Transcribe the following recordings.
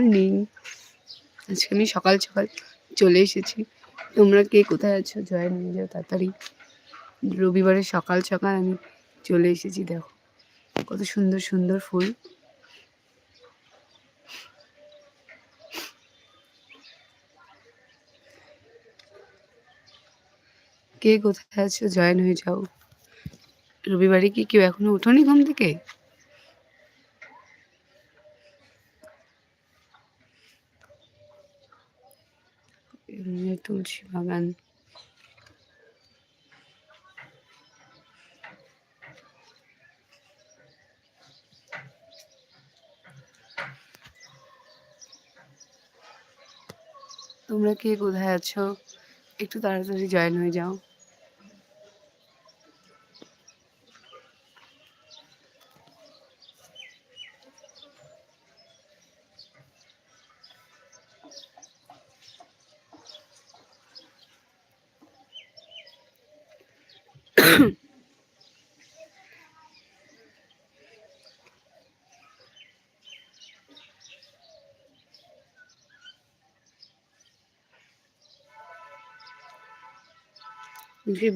Morning আজকে আমি সকাল সকাল চলে এসেছি। তোমরা কে কোথায় আছো? জয়েন হয়ে যাও তাড়াতাড়ি। রবিবারে সকাল সকাল আমি চলে এসেছি, দেখো। কত সুন্দর সুন্দর ফুল। কে কোথায় আছো? জয়েন হয়ে যাও। রবিবারে কি কেউ এখনও উঠোনি ঘুম থেকে? তুলসী বাগান। তোমরা কে কোথায় আছো? একটু তাড়াতাড়ি জয়েন হয়ে যাও।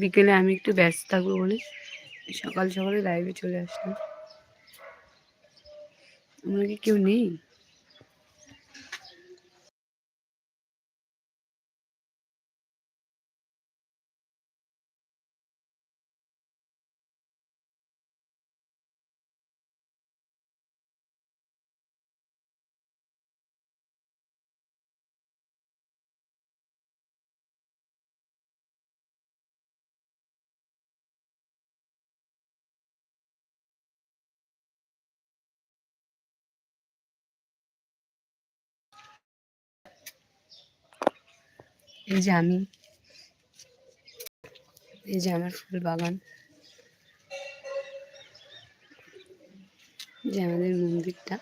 বিকেলে আমি একটু ব্যস্ত থাকব বলে সকাল সকালে লাইভে চলে আসলাম। আমরা কি কেউ নেই? এই যে আমি। এই যে আমার ফুল বাগান। যে আমাদের মন্দিরটা।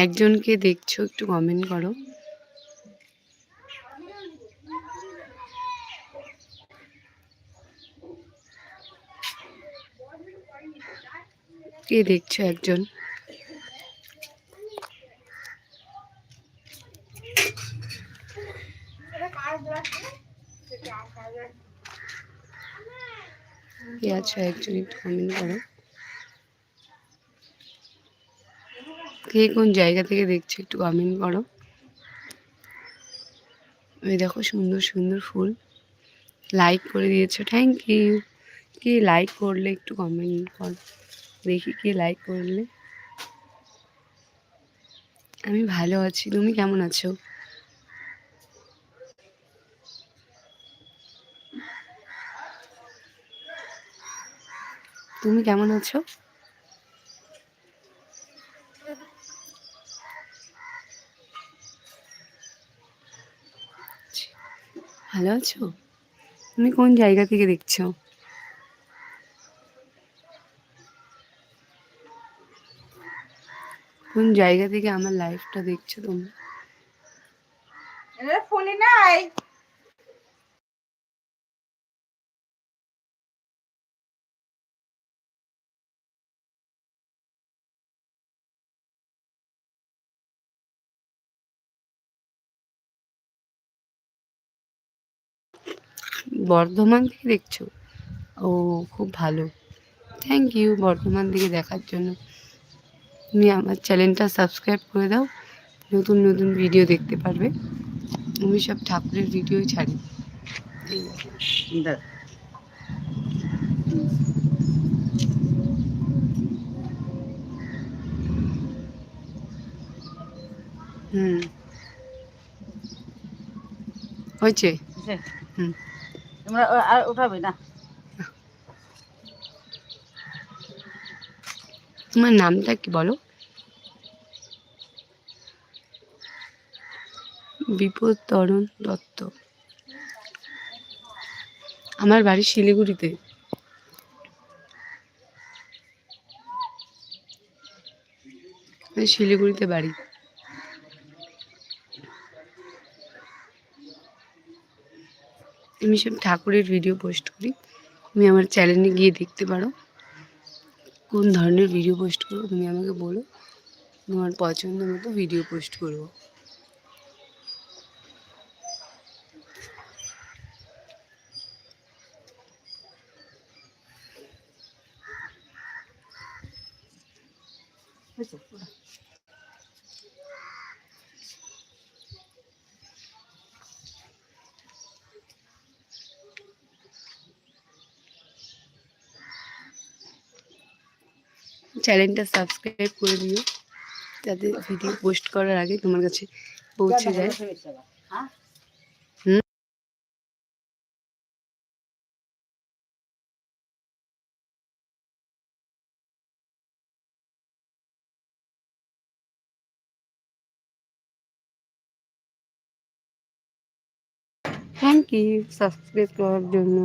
একজনকে দেখছ একটু কমেন্ট করো। কে দেখছ একজন। কে আছো একজন একটু কমেন্ট করো। কে কোন জায়গা থেকে দেখছ একটু কমেন্ট করো। ওই দেখো সুন্দর সুন্দর ফুল। লাইক করে দিয়েছ থ্যাংক ইউ কে লাইক করলে একটু কমেন্ট কর। দেখি কে লাইক করলে। আমি ভালো আছি, তুমি কেমন আছো? তুমি কেমন আছো? ভালো আছো? তুমি কোন জায়গা থেকে দেখছ? কোন জায়গা থেকে আমার লাইফটা দেখছ তোমরা? ফোনে নাই। বর্ধমান থেকে দেখছ? ও খুব ভালো। থ্যাংক ইউ বর্ধমান থেকে দেখার জন্য। তুমি আমার চ্যানেলটা সাবস্ক্রাইব করে দাও। নতুন নতুন ভিডিও দেখতে পারবে। আমি সব ঠাকুরের ভিডিওই ছাড়ি। হুম। হয়েছে। হুম। তোমরা আর উঠাবে না। তোমার নামটা কি বলো? বিপদ তরণ দত্ত। আমার বাড়ি শিলিগুড়িতে। আমার শিলিগুড়িতে বাড়ি। আমি সব ঠাকুরের ভিডিও পোস্ট করি। তুমি আমার চ্যানেলে গিয়ে দেখতে পারো। কোন ধরনের ভিডিও পোস্ট করব, তুমি আমাকে বলো। তোমার পছন্দ মতো ভিডিও পোস্ট করব। চ্যানেলটা সাবস্ক্রাইব করে দিও যাতে ভিডিও পোস্ট করার আগে তোমার কাছে পৌঁছে যায়। হুম। থ্যাংক ইউ সাবস্ক্রাইব করার জন্য।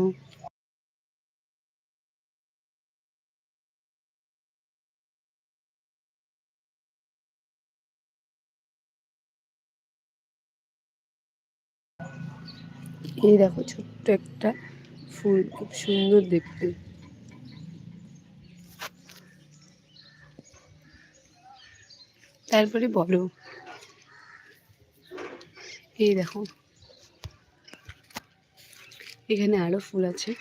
এই দেখো ছোট্ট একটা ফুল খুব সুন্দর দেখতে। তারপরে বলো। এই দেখো। এখানে আরও ফুল আছে।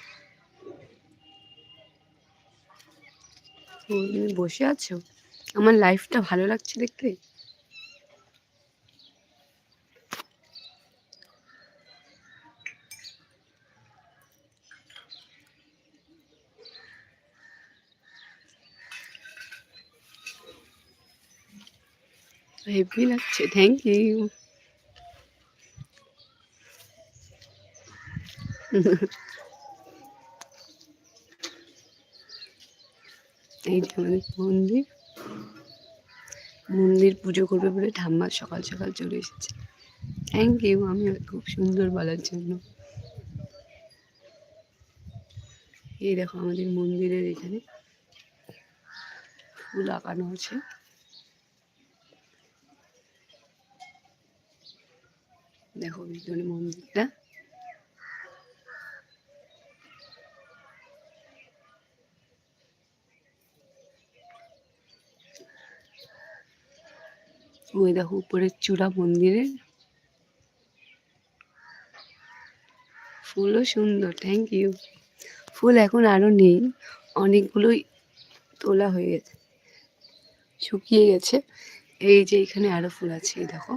তুমি বসে আছো? আমার লাইফটা ভালো লাগছে দেখতে? হেভি লাগছে থ্যাংক ইউ এই আমাদের মন্দির। মন্দির পুজো করবে বলে ঠাম্মা সকাল সকাল চলে এসেছে। থ্যাংক ইউ আমি খুব সুন্দর বলার জন্য। এই দেখো আমাদের মন্দিরের এখানে ফুল আঁকানো আছে। ভিতরে মন্দিরটা? ওই দেখো, উপরের চূড়া মন্দিরের ফুলও সুন্দর থ্যাংক ইউ ফুল এখন আরও নেই, অনেকগুলোই তোলা হয়ে গেছে, শুকিয়ে গেছে। এই যে এখানে আরও ফুল আছে দেখো।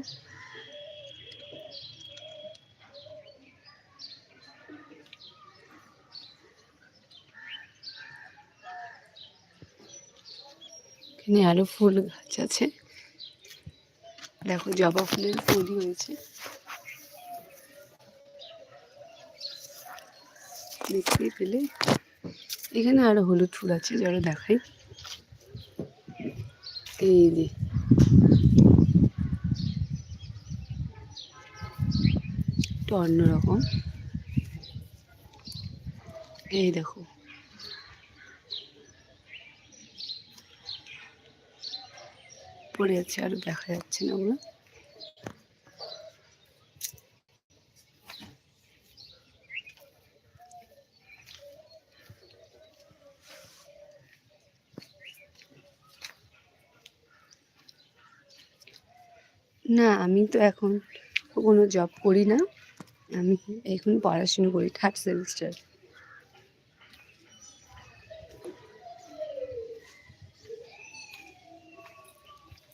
এখানে আরও ফুল গাছ আছে। দেখো জবা ফুলের ফুলই হয়েছে। দেখতেই পেলে এখানে আরও হলুদ ফুল আছে, যারা দেখাই। এই অন্যরকম। এই দেখো। পড়ে আছে, আর দেখা যাচ্ছে না ওগুলো। না, আমি তো এখন কোনো জব করি না। আমি এখন পড়াশুনো করি থার্ড সেমিস্টার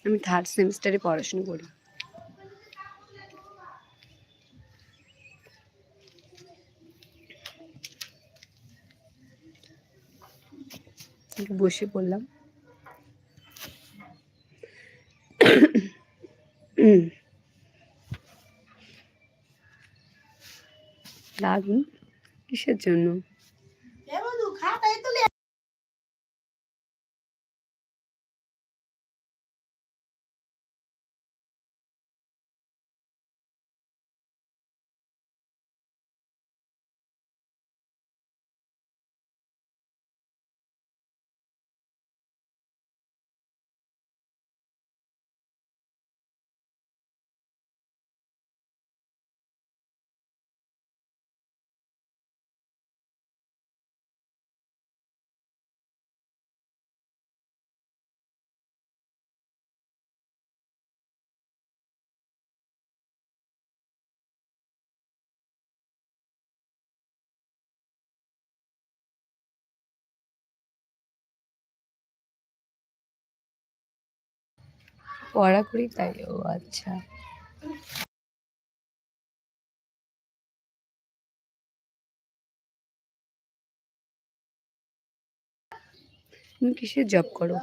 আমি থার্ড সেমিস্টারে পড়াশুনো করি। বসে পড়লাম। দারুণ কিসের জন্য? পড়া করি তাই ও আচ্ছা। তুমি কিসের জব করো?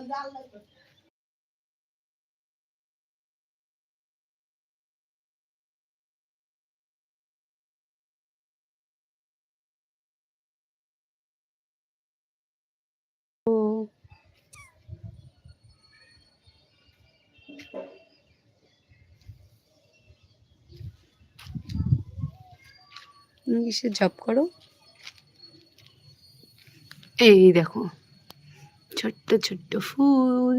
তুমি কিসের জব করো? এই দেখো, ছোট্ট ছোট্ট ফুল।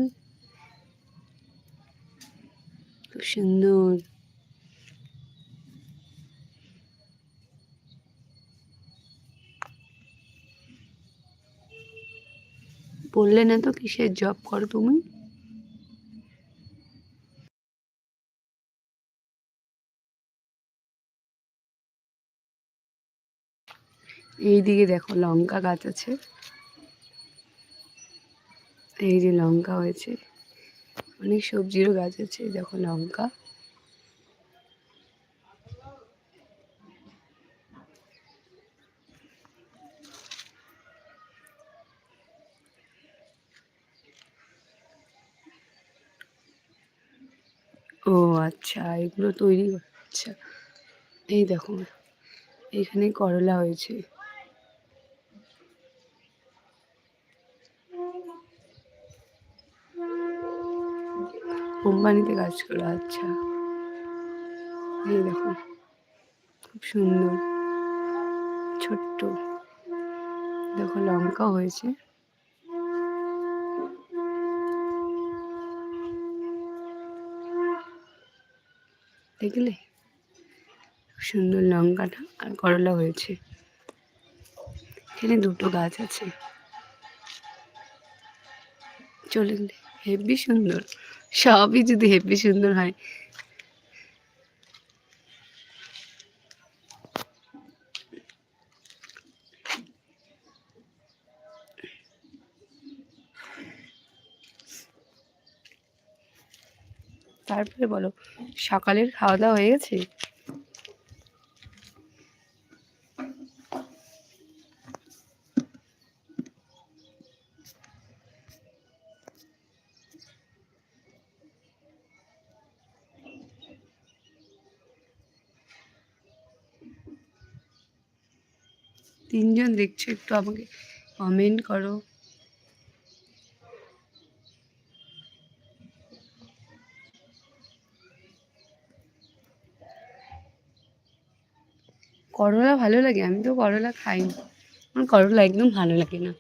খুব সুন্দর। বললে না তো কিসের জব করো তুমি? এইদিকে দেখো লঙ্কা গাছ আছে। এই যে লঙ্কা হয়েছে। অনেক সবজিরও গাছ আছে দেখো লঙ্কা। ও আচ্ছা এগুলো তৈরি আচ্ছা এই দেখো, এখানে করলা হয়েছে। কোম্পানিতে কাজ করে আচ্ছা। এই দেখো খুব সুন্দর, ছোট্ট। দেখো, লঙ্কা হয়েছে। দেখলে? সুন্দর লঙ্কাটা আর করলা হয়েছে। এখানে দুটো গাছ আছে। চলে হেভি সুন্দর। সবই যদি হেভি সুন্দর হয়। তারপরে বলো সকালের খাওয়া দাওয়া হয়ে গেছে? তিনজন দেখছ, একটু আমাকে কমেন্ট করো। করলা ভালো লাগে? আমি তো করলা খাই না আমার করলা একদম ভালো লাগে না।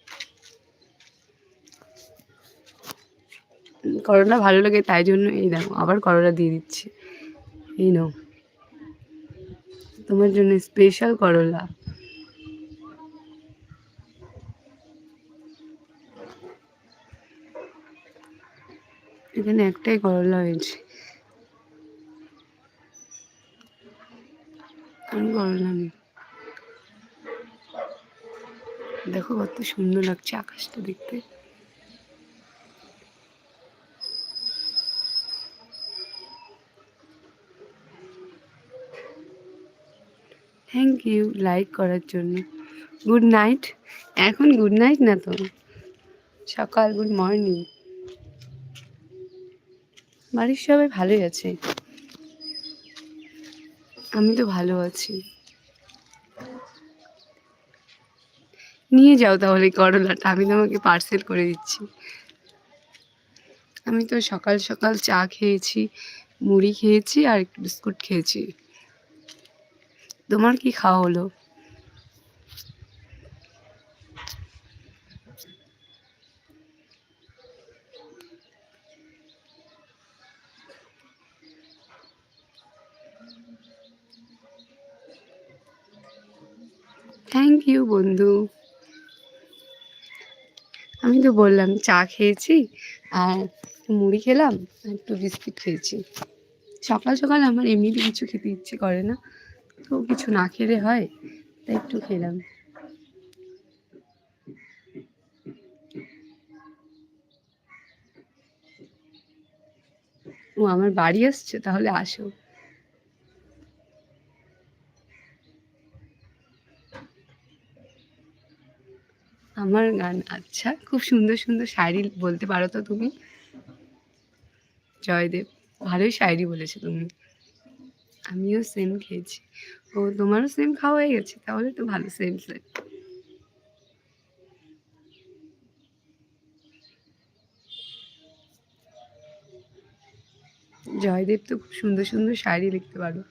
করলা ভালো লাগে তাই জন্য এই দেখো, আবার করলা দিয়ে দিচ্ছি। এই নাও। তোমার জন্য স্পেশাল করলা। এখানে একটাই করলা হয়েছে। নেই। দেখো কত সুন্দর লাগছে আকাশটা দেখতে। থ্যাংক ইউ লাইক করার জন্য। গুড নাইট এখন গুড নাইট না তো? সকাল গুড মর্নিং বাড়ির সবাই ভালোই আছে। আমি তো ভালো আছি। নিয়ে যাও তাহলে করলাটা, আমি তোমাকে পার্সেল করে দিচ্ছি। আমি তো সকাল সকাল চা খেয়েছি, মুড়ি খেয়েছি আর একটু বিস্কুট খেয়েছি। তোমার কি খাওয়া হলো থ্যাংক ইউ বন্ধু আমি তো বললাম, চা খেয়েছি আর মুড়ি খেলাম আর একটু বিস্কিট খেয়েছি। সকাল সকাল আমার এমনিতে কিছু খেতে ইচ্ছে করে না, তো কিছু না খেলে হয়, তাই একটু খেলাম। ও ও, আমার বাড়ি আসছে, তাহলে আসো। আমার গান আচ্ছা খুব সুন্দর সুন্দর শায়রি বলতে পারো তো তুমি? জয়দেব, ভালোই শায়রি বলেছ তুমি। আমিও সেম খেয়েছি। ও, তোমারও সেম খাওয়া হয়ে গেছে? তাহলে তো ভালো সেম সেম জয়দেব তো খুব সুন্দর সুন্দর শায়রি লিখতে পারো।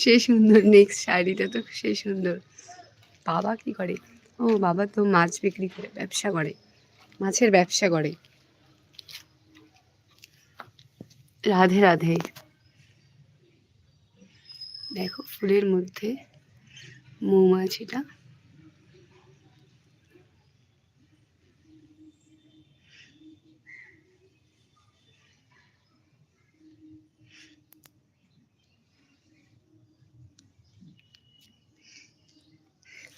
সে সুন্দর নেক্সট শাড়িটা তো সে সুন্দর। বাবা কি করে? ও বাবা তো মাছ বিক্রি করে, ব্যবসা করে। মাছের ব্যবসা করে। রাধে রাধে। দেখো ফুলের মধ্যে মৌমাছিটা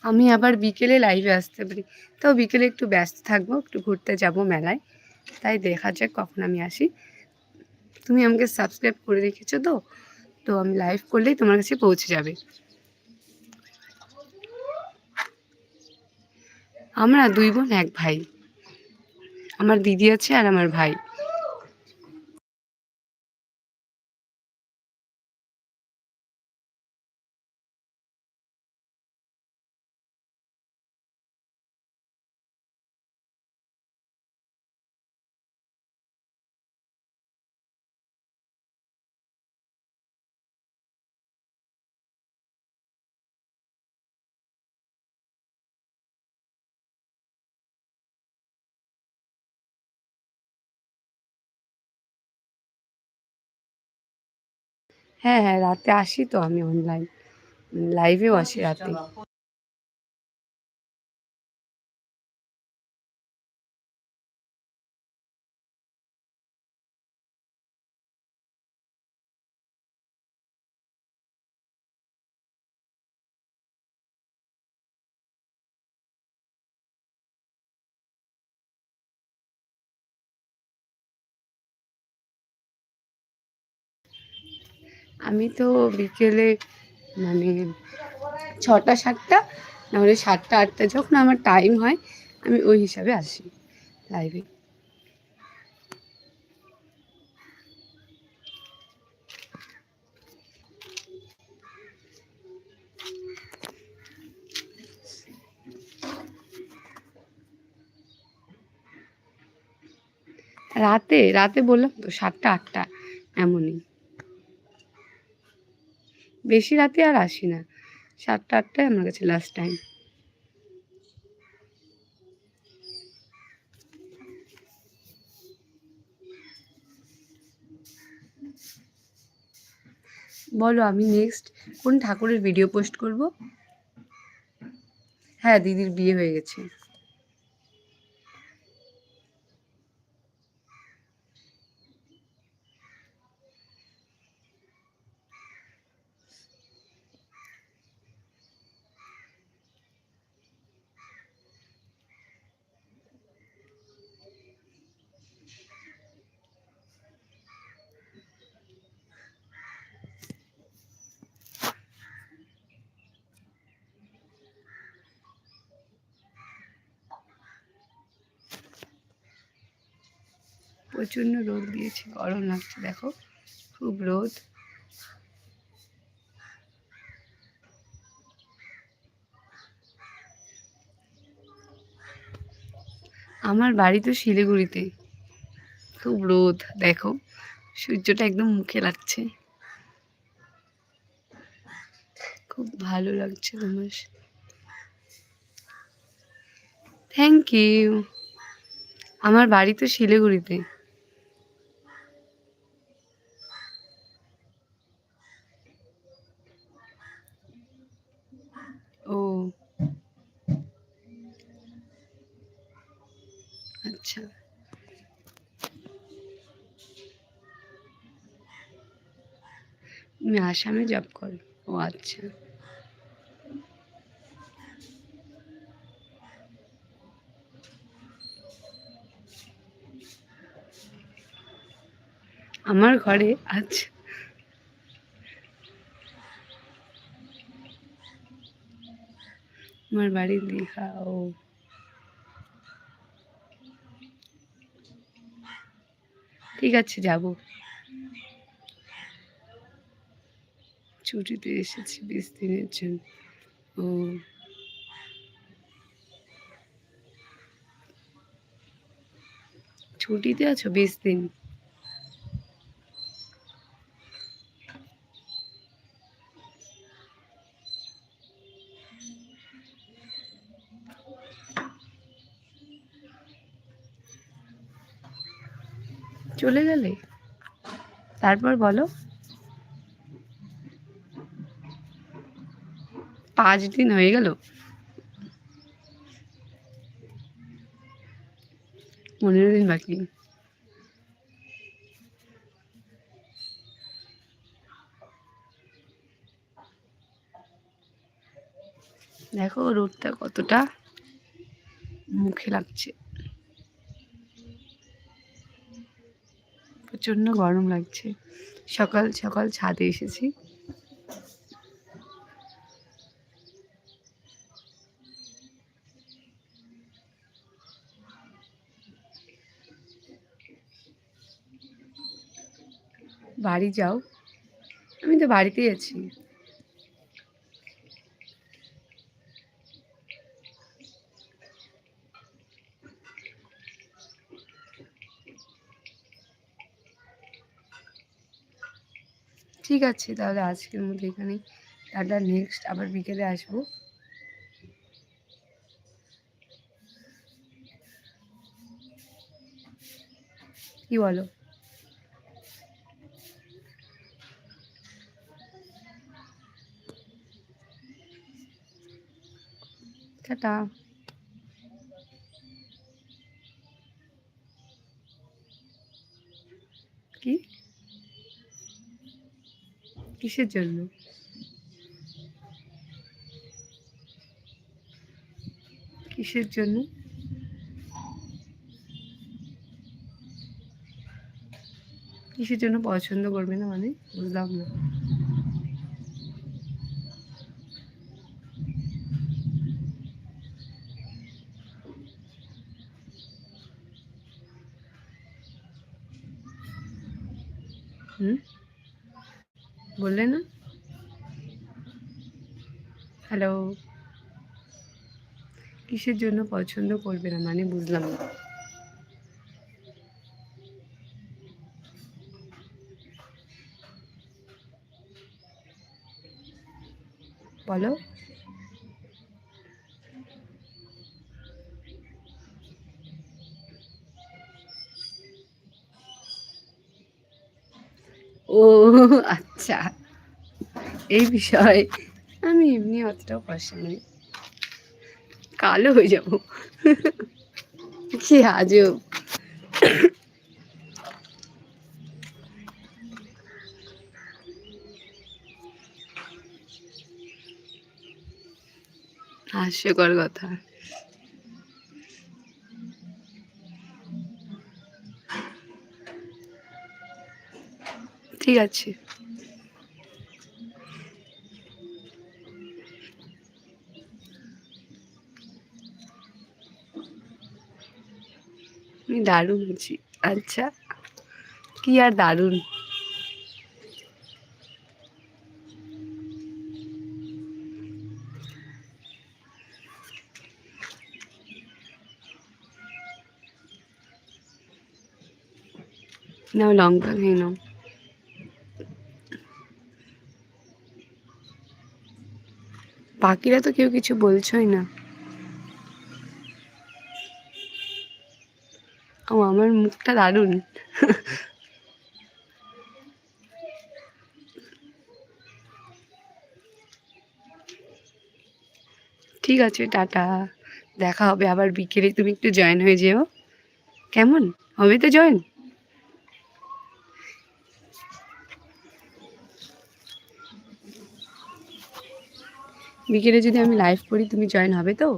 আমি আবার বিকেলে লাইভে আসতে পারি। তাও বিকেলে একটু ব্যস্ত থাকব, একটু ঘুরতে যাব মেলায়। তাই দেখা যাক কখন আমি আসি। তুমি আমাকে সাবস্ক্রাইব করে রেখেছো তো? তো আমি লাইভ করলেই তোমার কাছে পৌঁছে যাবে। আমরা দুই বোন, এক ভাই। আমার দিদি আছে আর আমার ভাই। হ্যাঁ হ্যাঁ রাতে আসি তো আমি অনলাইন লাইভেও আসি রাতে। আমি তো বিকেলে মানে ছটা, সাতটা, নাহলে সাতটা, আটটা যখন আমার টাইম হয়, আমি ওই হিসাবে আসি লাইভে রাতে রাতে বললাম তো সাতটা, আটটা, এমনই। বেশি রাতে আর আসি না। সাতটা, আটটায় আমার কাছে লাস্ট টাইম বলো, আমি নেক্সট কোন ঠাকুরের ভিডিও পোস্ট করব? হ্যাঁ দিদির বিয়ে হয়ে গেছে। প্রচণ্ড রোদ দিয়েছে, গরম লাগছে, দেখো, খুব রোদ। আমার বাড়ি তো শিলিগুড়িতে, খুব রোদ, দেখো, সূর্যটা একদম মুখে লাগছে। খুব ভালো লাগছে তোমার থ্যাংক ইউ আমার বাড়ি তো শিলিগুড়িতে। আচ্ছা। তুমি আসামে জব কর? ও আচ্ছা। আমার ঘরে আজ আমার বাড়ি দীঘা ও। আছে যাব। ছুটিতে এসেছি বিশ দিনের জন্য। ও। ছুটিতে আছো বিশ দিন? চলে গেলে? তারপর বলো। পাঁচ দিন হয়ে গেল। পনেরো দিন বাকি। দেখো রোদটা কতটা মুখে লাগছে। প্রচণ্ড গরম লাগছে। সকাল সকাল ছাদে এসেছি। বাড়ি যাও। আমি তো বাড়িতেই আছি। ঠিক আছে তাহলে আজকের মধ্যে এখানে টাটা নেক্সট আবার বিকেলে আসব। কি বলো? টাটা কি কিসের জন্য? কিসের জন্য? কিসের জন্য পছন্দ করবে না মানে? বুঝলাম না হুম বললে না হ্যালো কিসের জন্য পছন্দ করবে না? মানে বুঝলাম না। বলো। ও আচ্ছা। এই বিষয় আমি এমনি অতটাও পছন্দ নই। কালো হয়ে যাব। কি আজব। হাস্যকর কথা। ঠিক আছে। দারুণ আছি আচ্ছা কি আর দারুণ? নাও লঙ্কা খেয়ে নাও। বাকিরা তো কেউ কিছু বলছই না। একটা দারুণ। ঠিক আছে, টাটা। দেখা হবে আবার বিকেলে। তুমি একটু জয়েন হয়ে যেও। কেমন? হবে তো জয়েন? বিকেলে যদি আমি লাইভ করি, তুমি জয়েন হবে তো?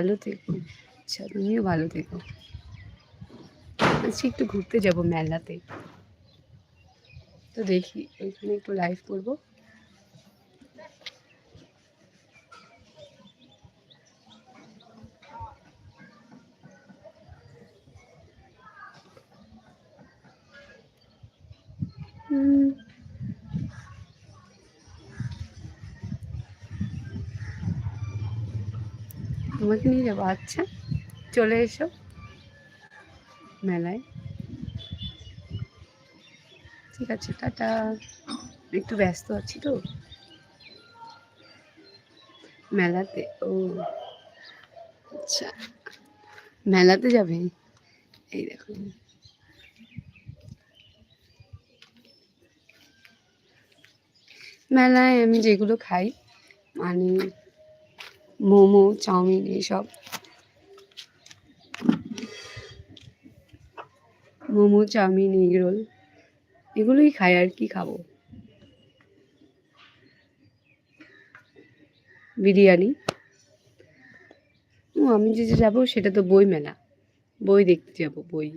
ভালো থেকো। আচ্ছা তুমিও ভালো থেকো। আজকে একটু ঘুরতে যাব মেলাতে। তো দেখি, ওইখানে একটু লাইভ করব। হুম। তোমাকে নিয়ে যাব। আচ্ছা চলে এসো মেলায়। ঠিক আছে, টাটা। একটু ব্যস্ত আছি তো। মেলাতে, ও আচ্ছা। মেলাতে যাবে? এই দেখো। মেলায় আমি যেগুলো খাই মানে মোমো, চাউমিন এইসব। মোমো, চাউমিন, এগ রোল, এগুলোই খাই আর কি খাব। বিরিয়ানি। ও, আমি যে যে যাব সেটা তো বই মেলা। বই দেখতে যাব, বই।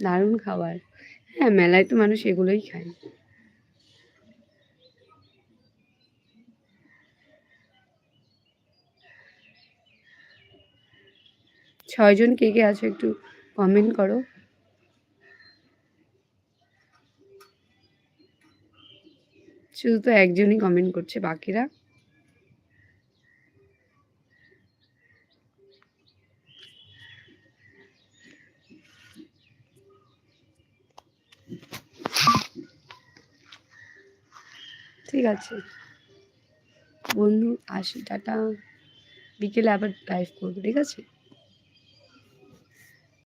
দারুণ খাবার। হ্যাঁ মেলায় তো মানুষ এগুলোই খায়। ছয়জন কে কে আছো একটু কমেন্ট করো। শুধু তো একজনই কমেন্ট করছে, বাকিরা? ঠিক আছে। বন্ধু, আসি, টাটা। বিকেলে আবার লাইভ করব, ঠিক আছে?